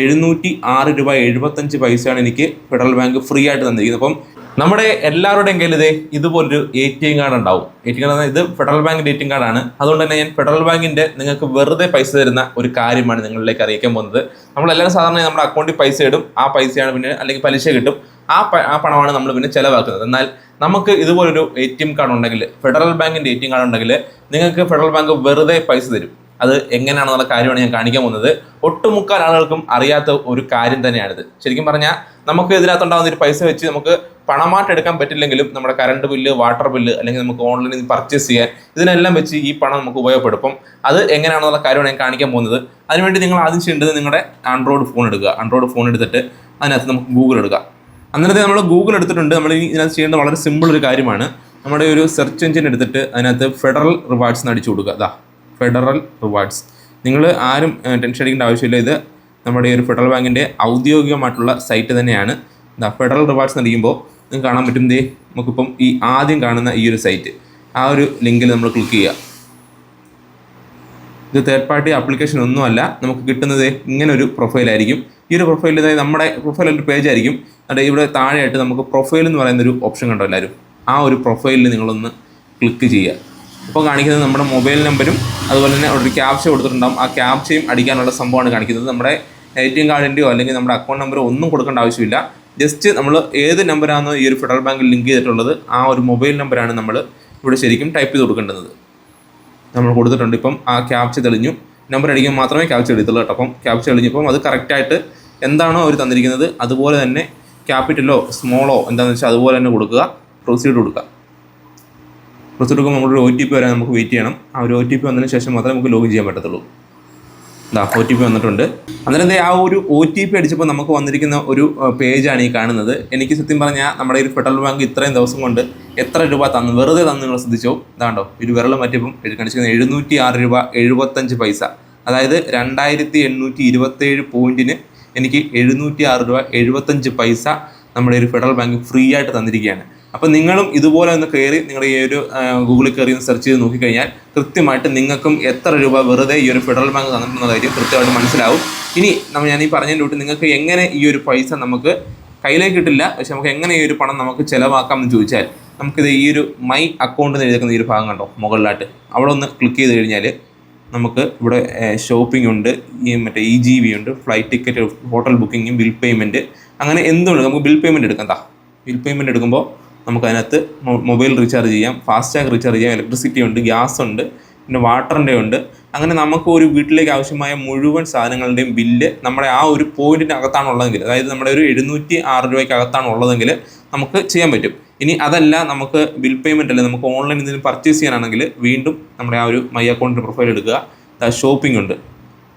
എഴുന്നൂറ്റി ആറ് രൂപ എഴുപത്തഞ്ച് പൈസയാണ് എനിക്ക് ഫെഡറൽ ബാങ്ക് ഫ്രീ ആയിട്ട് തന്നിരിക്കുന്നത്. അപ്പം നമ്മുടെ എല്ലാവരുടെയും കയ്യിൽ ഇതേ ഇതുപോലൊരു എ ടി എം കാർഡ് ഉണ്ടാവും. എ ടി എം കാർഡ് ഇത് ഫെഡറൽ ബാങ്കിന്റെ എ ടി എം കാർഡാണ് അതുകൊണ്ട് തന്നെ ഞാൻ ഫെഡറൽ ബാങ്കിന്റെ നിങ്ങൾക്ക് വെറുതെ പൈസ തരുന്ന ഒരു കാര്യമാണ് നിങ്ങളിലേക്ക് അറിയിക്കാൻ പോകുന്നത്. നമ്മളെല്ലാവരും സാധാരണ നമ്മുടെ അക്കൗണ്ടിൽ പൈസ ഇടും. ആ പൈസയാണ് പിന്നെ അല്ലെങ്കിൽ പലിശ കിട്ടും. ആ ആ പണമാണ് നമ്മൾ പിന്നെ ചിലവാക്കുന്നത്. എന്നാൽ നമുക്ക് ഇതുപോലൊരു എ ടി എം കാർഡ് ഉണ്ടെങ്കിൽ ഫെഡറൽ ബാങ്കിന്റെ എ ടി എം കാർഡ് ഉണ്ടെങ്കിൽ നിങ്ങൾക്ക് ഫെഡറൽ ബാങ്ക് വെറുതെ പൈസ തരും. അത് എങ്ങനെയാണെന്നുള്ള കാര്യമാണ് ഞാൻ കാണിക്കാൻ പോകുന്നത്. ഒട്ടുമുക്കാൽ ആളുകൾക്കും അറിയാത്ത ഒരു കാര്യം തന്നെയാണിത്. ശരിക്കും പറഞ്ഞാൽ നമുക്ക് ഇതിനകത്തുണ്ടാകുന്ന ഒരു പൈസ വെച്ച് നമുക്ക് പണമായിട്ട് എടുക്കാൻ പറ്റില്ലെങ്കിലും നമ്മുടെ കറണ്ട് ബില്ല് വാട്ടർ ബില്ല് അല്ലെങ്കിൽ നമുക്ക് ഓൺലൈനിൽ പർച്ചേസ് ചെയ്യാൻ ഇതിനെല്ലാം വെച്ച് ഈ പണം നമുക്ക് ഉപയോഗപ്പെടും. അപ്പം അത് എങ്ങനെയാണെന്നുള്ള കാര്യമാണ് ഞാൻ കാണിക്കാൻ പോകുന്നത്. അതിനുവേണ്ടി നിങ്ങൾ ആദ്യം ചെയ്യേണ്ടത് നിങ്ങളുടെ ആൻഡ്രോയിഡ് ഫോൺ എടുക്കുക. ആൻഡ്രോയിഡ് ഫോൺ എടുത്തിട്ട് അതിനകത്ത് നമുക്ക് ഗൂഗിൾ എടുക്കുക അന്നേരത്തെ നമ്മൾ ഗൂഗിൾ എടുത്തിട്ടുണ്ട്. നമ്മൾ ഇതിനകത്ത് ചെയ്യേണ്ട വളരെ സിമ്പിൾ ഒരു കാര്യമാണ്. നമ്മുടെ ഒരു സെർച്ച് എഞ്ചിൻ എടുത്തിട്ട് അതിനകത്ത് ഫെഡറൽ റിവാർഡ്സ് എന്ന് അടിച്ചു കൊടുക്കുക. അതാ ഫെഡറൽ റിവാർഡ്സ്. നിങ്ങൾ ആരും ടെൻഷൻ അടിക്കേണ്ട ആവശ്യമില്ല. ഇത് നമ്മുടെ ഈ ഒരു ഫെഡറൽ ബാങ്കിന്റെ ഔദ്യോഗികമായിട്ടുള്ള സൈറ്റ് തന്നെയാണ്. ദാ ഫെഡറൽ റിവാർഡ്സ് എന്നടിക്കുമ്പോൾ നിങ്ങൾക്ക് കാണാൻ പറ്റും ദേ നമുക്കിപ്പം ഈ ആദ്യം കാണുന്ന ഈ ഒരു സൈറ്റ്. ആ ഒരു ലിങ്കിൽ നമ്മൾ ക്ലിക്ക് ചെയ്യുക ഇത് തേർഡ് പാർട്ടി ആപ്ലിക്കേഷൻ ഒന്നുമല്ല നമുക്ക് കിട്ടുന്നത് ഇങ്ങനെ ഒരു പ്രൊഫൈലായിരിക്കും ഈ ഒരു പ്രൊഫൈലിൽ അതായത് നമ്മുടെ പ്രൊഫൈൽ ഒരു പേജ് ആയിരിക്കും. അതായത് ഇവിടെ താഴെയായിട്ട് നമുക്ക് പ്രൊഫൈൽ എന്ന് പറയുന്ന ഒരു ഓപ്ഷൻ കണ്ടോ എല്ലാവരും ആ ഒരു പ്രൊഫൈലിൽ നിങ്ങളൊന്ന് ക്ലിക്ക് ചെയ്യുക ഇപ്പോൾ കാണിക്കുന്നത് നമ്മുടെ മൊബൈൽ നമ്പരും അതുപോലെ തന്നെ ഒരു ക്യാപ്ച കൊടുത്തിട്ടുണ്ടാകും ആ ക്യാപ്ചയും അടിക്കാനുള്ള സംഭവമാണ് കാണിക്കുന്നത്. നമ്മുടെ എ ടി എം കാർഡിന്റെയോ അല്ലെങ്കിൽ നമ്മുടെ അക്കൗണ്ട് നമ്പറോ ഒന്നും കൊടുക്കേണ്ട ആവശ്യമില്ല. ജസ്റ്റ് നമ്മൾ ഏത് നമ്പറാണോ ഈ ഒരു ഫെഡറൽ ബാങ്കിൽ ലിങ്ക് ചെയ്തിട്ടുള്ളത് ആ ഒരു മൊബൈൽ നമ്പറാണ് നമ്മൾ ഇവിടെ ശരിക്കും ടൈപ്പ് ചെയ്ത് കൊടുക്കേണ്ടത്. നമ്മൾ കൊടുത്തിട്ടുണ്ട്. ഇപ്പം ആ ക്യാപ്ച തെളിഞ്ഞു. നമ്പർ അടിക്കുമ്പോൾ മാത്രമേ ക്യാപ്ച എടുത്തുള്ളൂ കേട്ടോ. അപ്പം ക്യാപ്ച തെളിഞ്ഞപ്പം അത് കറക്റ്റായിട്ട് എന്താണോ അവർ തന്നിരിക്കുന്നത് അതുപോലെ തന്നെ ക്യാപിറ്റലോ സ്മോളോ എന്താണെന്ന് വെച്ചാൽ അതുപോലെ തന്നെ കൊടുക്കുക. പ്രൊസീഡ് കൊടുക്കുക. പ്രൊസീഡ് എടുക്കുമ്പോൾ നമ്മളൊരു ഒ ടി പി വരാൻ നമുക്ക് വെയിറ്റ് ചെയ്യണം. ആ ഒരു ഒ ടി പി വന്നതിന് ശേഷം മാത്രമേ നമുക്ക് ലോഗിൻ ചെയ്യാൻ പറ്റത്തുള്ളൂ. ഇതാ ഒ ടി പി വന്നിട്ടുണ്ട്. അന്നേരം ആ ഒരു ഒ ടി പി അടിച്ചപ്പോൾ നമുക്ക് വന്നിരിക്കുന്ന ഒരു പേജാണ് ഈ കാണുന്നത്. എനിക്ക് സത്യം പറഞ്ഞാൽ നമ്മുടെ ഒരു ഫെഡറൽ ബാങ്ക് ഇത്രയും ദിവസം കൊണ്ട് എത്ര രൂപ തന്നു വെറുതെ തന്നു നിങ്ങൾ ശ്രദ്ധിച്ചോ? ഇതാണ്ടോ ഒരു വിരളം മറ്റിപ്പം കാണിച്ചിരിക്കുന്നത് എഴുന്നൂറ്റി ആറ് രൂപ എഴുപത്തഞ്ച് പൈസ. അതായത് രണ്ടായിരത്തി എണ്ണൂറ്റി ഇരുപത്തേഴ് പോയിന്റിന് എനിക്ക് എഴുന്നൂറ്റി ആറ് രൂപ എഴുപത്തഞ്ച് പൈസ നമ്മുടെ ഒരു ഫെഡറൽ ബാങ്ക് ഫ്രീ ആയിട്ട് തന്നിരിക്കുകയാണ്. അപ്പോൾ നിങ്ങളും ഇതുപോലെ ഒന്ന് കയറി നിങ്ങളുടെ ഈ ഒരു ഗൂഗിളിൽ കയറി ഒന്ന് സെർച്ച് ചെയ്ത് നോക്കിക്കഴിഞ്ഞാൽ കൃത്യമായിട്ട് നിങ്ങൾക്കും എത്ര രൂപ വെറുതെ ഈ ഒരു ഫെഡറൽ ബാങ്ക് തന്നിട്ടുള്ള കാര്യം കൃത്യമായിട്ട് മനസ്സിലാവും. ഇനി നമ്മൾ ഞാൻ ഈ പറഞ്ഞതിന്റെ കൂട്ടി നിങ്ങൾക്ക് എങ്ങനെ ഈ ഒരു പൈസ നമുക്ക് കയ്യിലേക്ക് കിട്ടില്ല പക്ഷെ നമുക്ക് എങ്ങനെ ഈ ഒരു പണം നമുക്ക് ചിലവാക്കാം എന്ന് ചോദിച്ചാൽ നമുക്കിത് ഈ ഒരു മൈ അക്കൗണ്ട് എഴുതുന്ന ഈ ഒരു ഭാഗം കണ്ടോ? മുകളിലായിട്ട്. അവിടെ ഒന്ന് ക്ലിക്ക് ചെയ്ത് കഴിഞ്ഞാൽ നമുക്ക് ഇവിടെ ഷോപ്പിംഗ് ഉണ്ട് ഈ മറ്റേ ഇ ജി വി ഉണ്ട് flight ticket hotel booking bill payment അങ്ങനെ എന്തുണ്ട്? നമുക്ക് ബിൽ പേയ്മെന്റ് എടുക്കാം താ ബിൽ പേയ്മെന്റ് എടുക്കുമ്പോൾ നമുക്ക് അതിനകത്ത് മൊബൈൽ റീചാർജ് ചെയ്യാം ഫാസ്റ്റാഗ് റീചാർജ് ചെയ്യാം ഇലക്ട്രിസിറ്റി ഉണ്ട് ഗ്യാസ് ഉണ്ട് പിന്നെ വാട്ടറിന്റെ ഉണ്ട്. അങ്ങനെ നമുക്ക് ഒരു വീട്ടിലേക്ക് ആവശ്യമായ മുഴുവൻ സാധനങ്ങളുടെയും ബില്ല് നമ്മുടെ ആ ഒരു പോയിന്റിന്റെ അകത്താണുള്ളതെങ്കിൽ അതായത് നമ്മുടെ ഒരു എഴുന്നൂറ്റി ആറ് രൂപയ്ക്ക് അകത്താണുള്ളതെങ്കിൽ നമുക്ക് ചെയ്യാൻ പറ്റും. ഇനി അതല്ല നമുക്ക് ബിൽ പേയ്മെന്റ് അല്ല നമുക്ക് ഓൺലൈൻ എന്തെങ്കിലും പർച്ചേസ് ചെയ്യാനാണെങ്കിൽ വീണ്ടും നമ്മുടെ ആ ഒരു മൈ അക്കൗണ്ടിന്റെ പ്രൊഫൈൽ എടുക്കുക. ഷോപ്പിംഗ് ഉണ്ട്.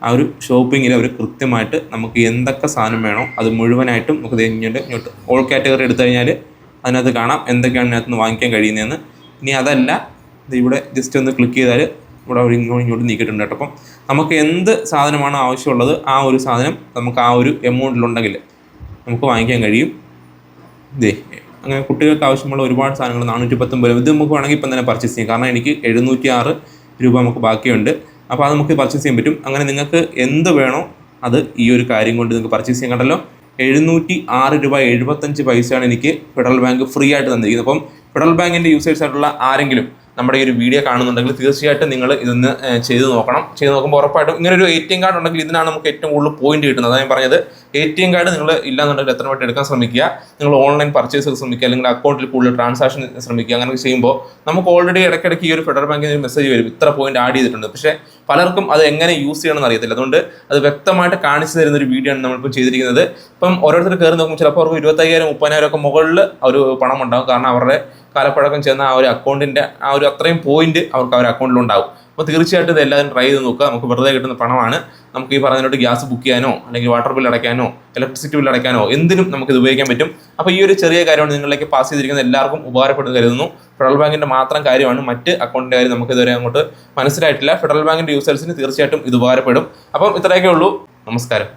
ആ ഒരു ഷോപ്പിങ്ങിൽ അവർ കൃത്യമായിട്ട് നമുക്ക് എന്തൊക്കെ സാധനം വേണോ അത് മുഴുവനായിട്ടും നമുക്ക് കഴിഞ്ഞിട്ട് ഇങ്ങോട്ട് ഓൾ കാറ്റഗറി എടുത്തു കഴിഞ്ഞാൽ അതിനകത്ത് കാണാം എന്തൊക്കെയാണ് ഇതിനകത്ത് നിന്ന് വാങ്ങിക്കാൻ കഴിയുന്നതെന്ന്. ഇനി അതല്ല ഇവിടെ ജസ്റ്റ് ഒന്ന് ക്ലിക്ക് ചെയ്താൽ ഇവിടെ ഇങ്ങോട്ട് ഇങ്ങോട്ട് നീക്കിയിട്ടുണ്ട് കേട്ടോ. അപ്പം നമുക്ക് എന്ത് സാധനമാണ് ആവശ്യമുള്ളത് ആ ഒരു സാധനം നമുക്ക് ആ ഒരു എമൗണ്ടിലുണ്ടെങ്കിൽ നമുക്ക് വാങ്ങിക്കാൻ കഴിയും. ഇതേ അങ്ങനെ കുട്ടികൾക്ക് ആവശ്യമുള്ള ഒരുപാട് സാധനങ്ങൾ നാനൂറ്റി പത്തൊമ്പത് ഇത് നമുക്ക് വേണമെങ്കിൽ ഇപ്പം തന്നെ പർച്ചേസ് ചെയ്യാം. കാരണം എനിക്ക് എഴുന്നൂറ്റി ആറ് രൂപ നമുക്ക് ബാക്കിയുണ്ട്. അപ്പോൾ അത് നമുക്ക് പർച്ചേസ് ചെയ്യാൻ പറ്റും. അങ്ങനെ നിങ്ങൾക്ക് എന്ത് വേണോ അത് ഈ ഒരു കാര്യം കൊണ്ട് നിങ്ങൾക്ക് പർച്ചേസ് ചെയ്യാൻ കണ്ടല്ലോ. എഴുന്നൂറ്റി ആറ് രൂപ എഴുപത്തഞ്ച് പൈസയാണ് എനിക്ക് ഫെഡറൽ ബാങ്ക് ഫ്രീ ആയിട്ട് തന്നിരിക്കുന്നത്. അപ്പം ഫെഡറൽ ബാങ്കിന്റെ യൂസേഴ്സ് ആയിട്ടുള്ള ആരെങ്കിലും നമ്മുടെ ഈ ഒരു വീഡിയോ കാണുന്നുണ്ടെങ്കിൽ തീർച്ചയായിട്ടും നിങ്ങൾ ഇതൊന്ന് ചെയ്ത് നോക്കണം. ചെയ്ത് നോക്കുമ്പോൾ ഉറപ്പായിട്ടും ഇങ്ങനെ ഒരു എ ടി എം കാർഡ് ഉണ്ടെങ്കിൽ ഇതിനാണ് നമുക്ക് ഏറ്റവും കൂടുതൽ പോയിന്റ് കിട്ടുന്നത്. അതാണ് പറഞ്ഞത്. എ ടി എം കാർഡ് നിങ്ങൾ ഇല്ലാന്നുണ്ടെങ്കിൽ എത്ര വട്ടം എടുക്കാൻ ശ്രമിക്കുക. നിങ്ങൾ ഓൺലൈൻ പർച്ചേസ് ശ്രമിക്കുക. അല്ലെങ്കിൽ അക്കൗണ്ടിൽ കൂടുതൽ ട്രാൻസാക്ഷൻ ശ്രമിക്കുക. അങ്ങനെ ചെയ്യുമ്പോൾ നമുക്ക് ഓൾറെഡി ഇടയ്ക്കിടയ്ക്ക് ഈ ഒരു ഫെഡറൽ ബാങ്കിൽ ഒരു മെസ്സേജ് വരും. ഇത്ര പോയിന്റ് ആഡ് ചെയ്തിട്ടുണ്ട്. പക്ഷേ പലർക്കും അത് എങ്ങനെ യൂസ് ചെയ്യണമെന്ന് അറിയത്തില്ല. അതുകൊണ്ട് അത് വ്യക്തമായിട്ട് കാണിച്ചു തരുന്ന ഒരു വീഡിയോ ആണ് നമ്മളിപ്പോൾ ചെയ്തിരിക്കുന്നത്. ഇപ്പം ഓരോരുത്തർ കയറി നോക്കുമ്പോൾ ചിലപ്പോൾ അവർക്ക് ഇരുപത്തയ്യായിരം മുപ്പതിനായിരം ഒക്കെ മുകളിൽ ഒരു പണം ഉണ്ടാകും കാരണം അവരുടെ കാലപ്പഴക്കം ചെന്ന ആ ഒരു അക്കൗണ്ടിന്റെ ആ ഒരു അത്രയും പോയിന്റ് അവർക്ക് അവരുടെ ഉണ്ടാവും. അപ്പോൾ തീർച്ചയായിട്ടും ഇത് എല്ലാവരും ട്രൈ ചെയ്ത് നോക്കുക. നമുക്ക് വെറുതെ കിട്ടുന്ന പണമാണ്. നമുക്ക് ഈ പറഞ്ഞതിനോട് ഗ്യാസ് ബുക്ക് ചെയ്യാനോ അല്ലെങ്കിൽ വാട്ടർ ബിൽ അടയ്ക്കാനോ ഇലക്ട്രിസിറ്റി ബിൽ അടയ്ക്കാനോ എന്തിനും നമുക്ക് ഇത് ഉപയോഗിക്കാൻ പറ്റും. അപ്പോൾ ഈ ഒരു ചെറിയ കാര്യമാണ് നിങ്ങളിലേക്ക് പാസ് ചെയ്തിരിക്കുന്നത് എല്ലാവർക്കും ഉപകാരപ്പെടുന്നു കരുതുന്നു. ഫെഡറൽ ബാങ്കിന്റെ മാത്രം കാര്യമാണ് മറ്റ് അക്കൗണ്ടിന്റെ കാര്യം നമുക്ക് ഇതുവരെ അങ്ങോട്ട് മനസ്സിലായിട്ടില്ല. ഫെഡറൽ ബാങ്കിന്റെ യൂസേഴ്സിന് തീർച്ചയായിട്ടും ഇത് ഉപകാരപ്പെടും. അപ്പം ഇത്രയൊക്കെ ഉള്ളൂ. നമസ്കാരം.